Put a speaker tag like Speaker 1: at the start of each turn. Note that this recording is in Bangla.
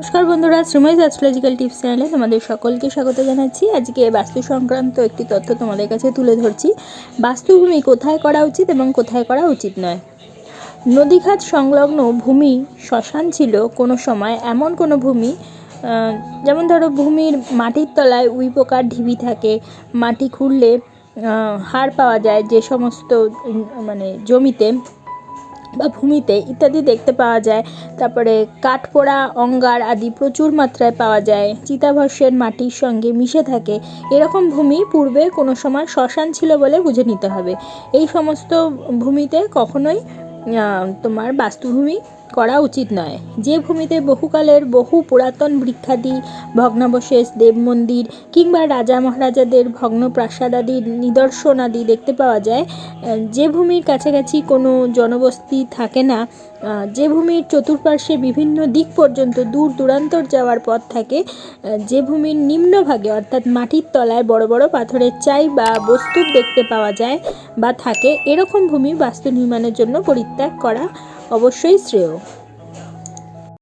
Speaker 1: নমস্কার বন্ধুরা, শ্রীময় অ্যাস্ট্রোলজিক্যাল টিপস চ্যানেলে তোমাদের সকলকে স্বাগত জানাচ্ছি। আজকে বাস্তু সংক্রান্ত একটি তথ্য তোমাদের কাছে তুলে ধরছি। বাস্তুভূমি কোথায় করা উচিত এবং কোথায় করা উচিত নয়? নদীঘাট সংলগ্ন ভূমি শ্মশান ছিল কোনো সময়। এমন কোনো ভূমি যেমন ধরো ভূমির মাটির তলায় উই পোকার ঢিবি থাকে, মাটি খুঁড়লে হাড় পাওয়া যায় যে সমস্ত মানে জমিতে। বা ভূমিতে ইত্যাদি দেখতে পাওয়া যায়। তারপরে কাঠপোড়া, অঙ্গার আদি প্রচুর মাত্রায় পাওয়া যায়। চিতাভস্যের মাটির সঙ্গে মিশে থাকে। এরকম ভূমি পূর্বে কোনো সময় শ্মশান ছিল বলে বুঝে নিতে হবে। এই সমস্ত ভূমিতে কখনোই তোমার বাস্তুভূমি করা উচিত নয়। যে ভূমিতে বহুকালের বহু পুরাতন বৃক্ষাদি, ভগ্নাবশেষ দেব মন্দির কিংবা রাজা মহারাজাদের ভগ্ন নিদর্শন আদি দেখতে পাওয়া যায়, যে ভূমির কাছাকাছি কোনো জনবসতি থাকে না, যে ভূমির চতুর্পার্শ্বে বিভিন্ন দিক পর্যন্ত দূর দূরান্তর যাওয়ার পথ থাকে, যে ভূমির নিম্নভাগে অর্থাৎ মাটির তলায় বড় বড় পাথরের চাই বা বস্তুর দেখতে পাওয়া যায় বা থাকে, এরকম ভূমি বাস্তু নির্মাণের জন্য পরিত্যাগ করা অবশ্যই শ্রেয়।